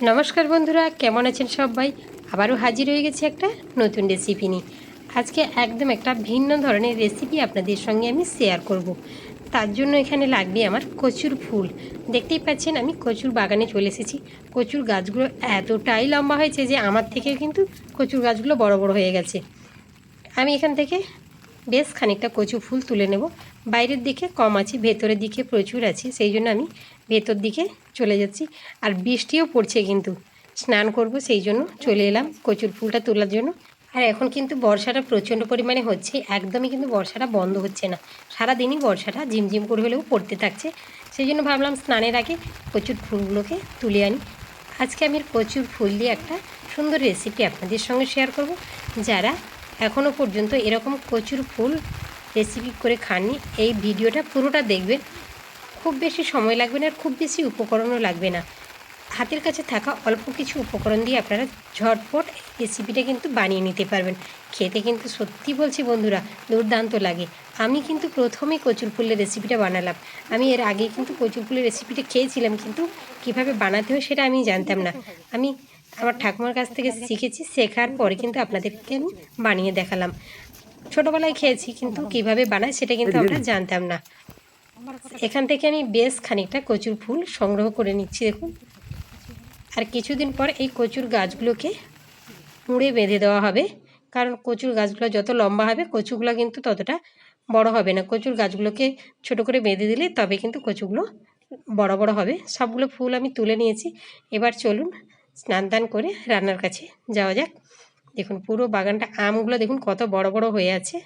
নমস্কার বন্ধুরা, কেমন আছেন সবাই? আবারও হাজির হয়ে গেছে একটা নতুন রেসিপি নিয়ে। আজকে একদম একটা ভিন্ন ধরনের রেসিপি আপনাদের সঙ্গে আমি শেয়ার করব। তার জন্য এখানে লাগবে আমার কচুর ফুল। দেখতেই পাচ্ছেন, আমি কচুর বাগানে চলে এসেছি। কচুর গাছগুলো এতটাই লম্বা হয়েছে যে আমার থেকে কিন্তু কচুর গাছগুলো বড় বড় হয়ে গেছে। আমি এখান থেকে বেশ খানিকটা কচু ফুল তুলে নেব। বাইরের দিকে কম আছে, ভেতরের দিকে প্রচুর আছে, সেই জন্য আমি ভেতর দিকে চলে যাচ্ছি। আর বৃষ্টিও পড়ছে কিন্তু। স্নান করব, সেই জন্য চলে এলাম কচুর ফুলটা তোলার জন্য। আর এখন কিন্তু বর্ষাটা প্রচণ্ড পরিমাণে হচ্ছে, একদমই কিন্তু বর্ষাটা বন্ধ হচ্ছে না। সারাদিনই বর্ষাটা ঝিমঝিম করে হলেও পড়তে থাকছে। সেই জন্য ভাবলাম স্নানের আগে কচুর ফুলগুলোকে তুলে আনি। আজকে আমি কচুর ফুল দিয়ে একটা সুন্দর রেসিপি আপনাদের সঙ্গে শেয়ার করব। যারা এখনও পর্যন্ত এরকম কচুর ফুল রেসিপি করে খাননি, এই ভিডিওটা পুরোটা দেখবেন। খুব বেশি সময় লাগবে না আর খুব বেশি উপকরণও লাগবে না। হাতের কাছে থাকা অল্প কিছু উপকরণ দিয়ে আপনারা ঝটপট রেসিপিটা কিন্তু বানিয়ে নিতে পারবেন। খেতে কিন্তু সত্যি বলছি বন্ধুরা দুর্দান্ত লাগে। আমি কিন্তু প্রথমে কচুর ফুলের রেসিপিটা বানালাম। আমি এর আগে কিন্তু কচুর ফুলের রেসিপিটা খেয়েছিলাম কিন্তু কীভাবে বানাতে হয় সেটা আমি জানতাম না। আমি আমার ঠাকুমার কাছ থেকে শিখেছি শেখার পরে কিন্তু আপনাদেরকে আমি বানিয়ে দেখালাম। ছোটোবেলায় খেয়েছি কিন্তু কীভাবে বানায় সেটা কিন্তু আমরা জানতাম না। এখান থেকে আমি বেশ খানিকটা কচুর ফুল সংগ্রহ করে নিচ্ছি, দেখুন। আর কিছুদিন পর এই কচুর গাছগুলোকে মুড়ে বেঁধে দেওয়া হবে। কারণ কচুর গাছগুলো যত লম্বা হবে, কচুগুলো কিন্তু ততটা বড় হবে না। কচুর গাছগুলোকে ছোট করে বেঁধে দিলে তবে কিন্তু কচুগুলো বড় বড় হবে। সবগুলো ফুল আমি তুলে নিয়েছি। এবার চলুন স্নান টান করে রান্নার কাছে যাওয়া যাক। দেখুন, পুরো বাগানটা, আমগুলো দেখুন কত বড় বড় হয়ে আছে।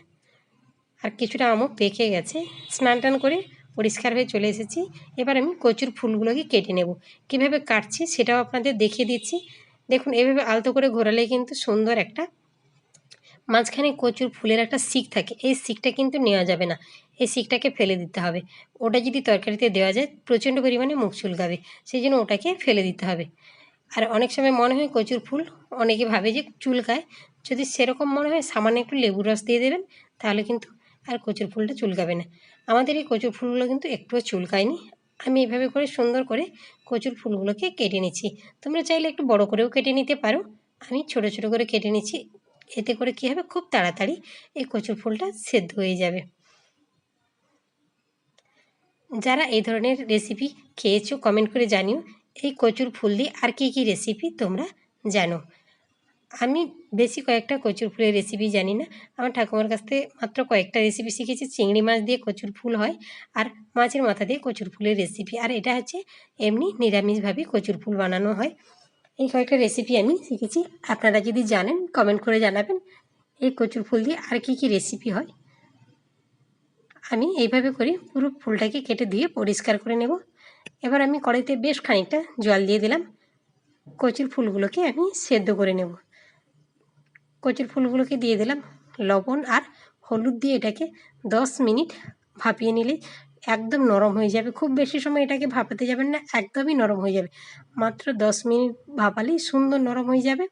আর কিছুটা আমও পেকে গেছে। স্নান টান করে পরিষ্কার হয়ে চলে এসেছি। এবার আমি কচুর ফুলগুলোকে কেটে নেব। কীভাবে কাটছি সেটাও আপনাদের দেখিয়ে দিচ্ছি। দেখুন, এভাবে আলতো করে ঘোরালে কিন্তু সুন্দর একটা মাঝখানে কচুর ফুলের একটা শিক থাকে। এই শিকটা কিন্তু নেওয়া যাবে না। এই শিকটাকে ফেলে দিতে হবে। ওটা যদি তরকারিতে দেওয়া যায়, প্রচণ্ড পরিমাণে মুখ চুলকাবে। সেই জন্য ওটাকে ফেলে দিতে হবে। আর অনেক সময় মনে হয় কচুর ফুল, অনেকে ভাবে যে চুলকায়। যদি সেরকম মনে হয়, সামান্য একটু লেবুর রস দিয়ে দেবেন, তাহলে কিন্তু আর কচুর ফুলটা চুলকাবে না। আমাদের এই কচুর ফুলগুলো কিন্তু একটুও চুলকায়নি। আমি এইভাবে করে সুন্দর করে কচুর ফুলগুলোকে কেটে নিচ্ছি। তোমরা চাইলে একটু বড় করেও কেটে নিতে পারো। আমি ছোট ছোট করে কেটে নিচ্ছি। এতে করে কী হবে? খুব তাড়াতাড়ি এই কচুর ফুলটা সেদ্ধ হয়ে যাবে। যারা এই ধরনের রেসিপি খেয়েছো, কমেন্ট করে জানিও। এই কচুর ফুল দিয়ে আর কী কী রেসিপি তোমরা জানো? আমি বেশি কয়েকটা কচুর ফুলের রেসিপি জানি না। আমার ঠাকুমার কাছ থেকে মাত্র কয়েকটা রেসিপি শিখেছি। চিংড়ি মাছ দিয়ে কচুর ফুল হয় আর মাছের মাথা দিয়ে কচুর ফুলের রেসিপি আর এটা হচ্ছে এমনি নিরামিষভাবে কচুর ফুল বানানো হয়। এই কয়েকটা রেসিপি আমি শিখেছি। আপনারা যদি জানেন কমেন্ট করে জানাবেন এই কচুর ফুল দিয়ে আর কী কী রেসিপি হয়। আমি এইভাবে করে পুরো ফুলটাকে কেটে দিয়ে পরিষ্কার করে নেব। এবার আমি কড়াইতে বেশ খানিকটা জল দিয়ে দিলাম। কচুর ফুলগুলোকে আমি সেদ্ধ করে নেব। কচুর ফুলগুলোকে দিয়ে দিলাম, লবণ আর হলুদ দিয়ে এটাকে দশ মিনিট ভাপিয়ে নিলে একদম নরম হয়ে যাবে। খুব বেশি সময় এটাকে ভাপাতে যাবেন না, একদমই নরম হয়ে যাবে। মাত্র দশ মিনিট ভাপালেই সুন্দর নরম হয়ে যাবে।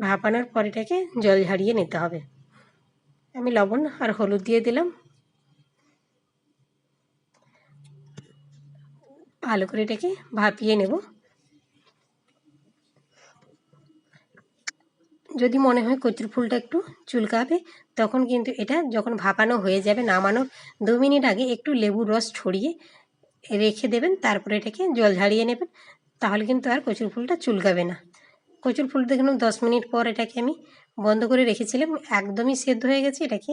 ভাপানোর পর এটাকে জল ঝাড়িয়ে নিতে হবে। আমি লবণ আর হলুদ দিয়ে দিলাম। ভালো করে এটাকে ভাপিয়ে নেব। যদি মনে হয় কচুর ফুলটা একটু চুলকাবে, তখন কিন্তু এটা যখন ভাপানো হয়ে যাবে নামানোর দু মিনিট আগে একটু লেবুর রস ছড়িয়ে রেখে দেবেন, তারপরে এটাকে জল ঝাড়িয়ে নেবেন, তাহলে কিন্তু আর কচুর ফুলটা চুলকাবে না। কচুর ফুল দেখুন, দশ মিনিট পর এটাকে আমি বন্ধ করে রেখেছিলাম, একদমই সেদ্ধ হয়ে গেছে, এটাকে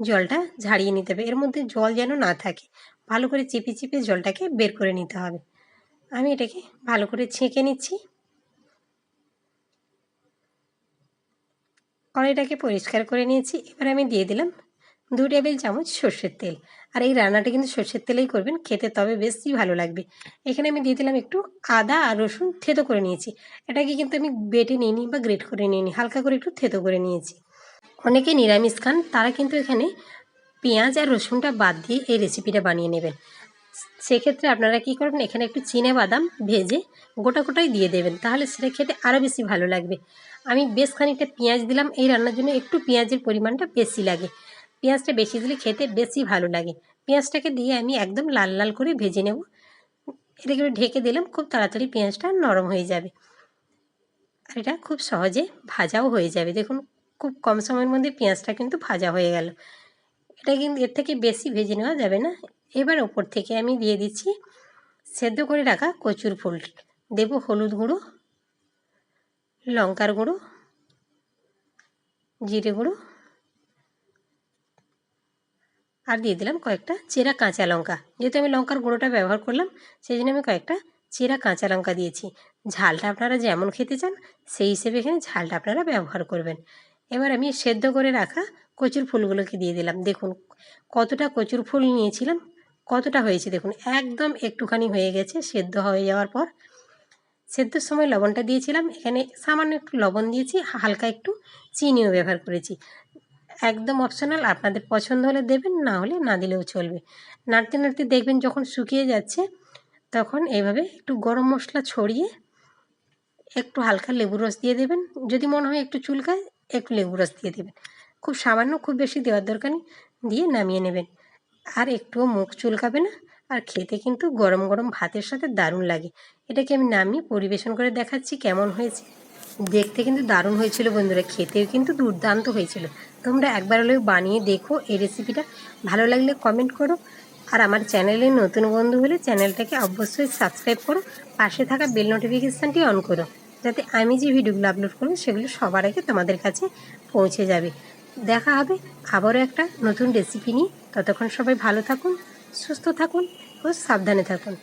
জলটা ঝাড়িয়ে নিতে হবে। এর মধ্যে জল যেন না থাকে, ভালো করে চিপে চিপে জলটাকে বের করে নিতে হবে। আমি এটাকে ভালো করে ছেঁকে নিচ্ছি। কড়াইটাকে পরিষ্কার করে নিয়েছি। এবার আমি দিয়ে দিলাম দু টেবিল চামচ সর্ষের তেল। আর এই রান্নাটা কিন্তু সর্ষের তেলেই করবেন, খেতে তবে বেশি ভালো লাগবে। এখানে আমি দিয়ে দিলাম একটু আদা আর রসুন থেতো করে নিয়েছি। এটাকে কিন্তু আমি বেটে নিইনি বা গ্রেট করে নিইনি, হালকা করে একটু থেতো করে নিয়েছি। অনেকে নিরামিষ খান, তারা কিন্তু এখানে পেঁয়াজ আর রসুনটা বাদ দিয়ে এই রেসিপিটা বানিয়ে নেবেন। সেক্ষেত্রে আপনারা কী করবেন, এখানে একটু চিনে বাদাম ভেজে গোটা গোটাই দিয়ে দেবেন, তাহলে সেটা খেতে আরও বেশি ভালো লাগবে। আমি বেশ খানিকটা পেঁয়াজ দিলাম। এই রান্নার জন্য একটু পেঁয়াজের পরিমাণটা বেশি লাগে। পেঁয়াজটা বেশি দিলে খেতে বেশি ভালো লাগে। পেঁয়াজটাকে দিয়ে আমি একদম লাল লাল করে ভেজে নেব। এটাকে একটু ঢেকে দিলাম, খুব তাড়াতাড়ি পেঁয়াজটা নরম হয়ে যাবে। আর এটা খুব সহজে ভাজাও হয়ে যাবে। দেখুন, খুব কম সময়ের মধ্যে পেঁয়াজটা কিন্তু ভাজা হয়ে গেল। এটা কিন্তু এর থেকে বেশি ভেজে নেওয়া যাবে না। এবার ওপর থেকে আমি দিয়ে দিচ্ছি সেদ্ধ করে রাখা কচুর ফুল দেবো হলুদ গুঁড়ো। লঙ্কার গুঁড়ো, জিরে গুঁড়ো আর দিয়ে দিলাম কয়েকটা চেরা কাঁচা লঙ্কা। যেহেতু আমি লঙ্কার গুঁড়োটা ব্যবহার করলাম সেই জন্য আমি কয়েকটা চেরা কাঁচা লঙ্কা দিয়েছি। ঝালটা আপনারা যেমন খেতে চান, সেই হিসেবে এখানে ঝালটা আপনারা ব্যবহার করবেন। এবার আমি সেদ্ধ করে রাখা কচুর ফুলগুলোকে দিয়ে দিলাম। দেখুন, কতটা কচুর ফুল নিয়েছিলাম, কতটা হয়েছে দেখুন, একদম একটুখানি হয়ে গেছে, সেদ্ধ হয়ে যাওয়ার পর সেদ্ধর সময় লবণটা দিয়েছিলাম। এখানে সামান্য একটু লবণ দিয়েছি, হালকা একটু চিনিও ব্যবহার করেছি। একদম অপশনাল আপনাদের পছন্দ হলে দেবেন, না হলে না দিলেও চলবে। নাড়তে নাড়তে দেখবেন যখন শুকিয়ে যাচ্ছে, তখন এইভাবে একটু গরম মশলা ছড়িয়ে একটু হালকা লেবু রস দিয়ে দেবেন। যদি মনে হয় একটু চুলকায়, একটু লেবু রস দিয়ে দেবেন। খুব সামান্য, খুব বেশি দেওয়ার দরকার নেই, দিয়ে নামিয়ে নেবেন। আর একটুও মুখ চুলকাবে না। আর খেতে কিন্তু গরম গরম ভাতের সাথে দারুণ লাগে। এটাকে আমি নামিয়ে পরিবেশন করে দেখাচ্ছি কেমন হয়েছে। দেখতে কিন্তু দারুণ হয়েছিল বন্ধুরা, খেতেও কিন্তু দুর্দান্ত হয়েছিল। তোমরা একবার হলেও বানিয়ে দেখো এই রেসিপিটা ভালো লাগলে কমেন্ট করো। আর আমার চ্যানেলে নতুন বন্ধু হলে চ্যানেলটাকে অবশ্যই সাবস্ক্রাইব করো। পাশে থাকা বেল নোটিফিকেশানটি অন করো। যাতে আমি যে ভিডিওগুলো আপলোড করব সেগুলো সবার আগে তোমাদের কাছে পৌঁছে যাবে। দেখা হবে আবারও একটা নতুন রেসিপি নিয়ে। ততক্ষণ সবাই ভালো থাকুন। সুস্থ থাকুন ও সাবধানে থাকুন।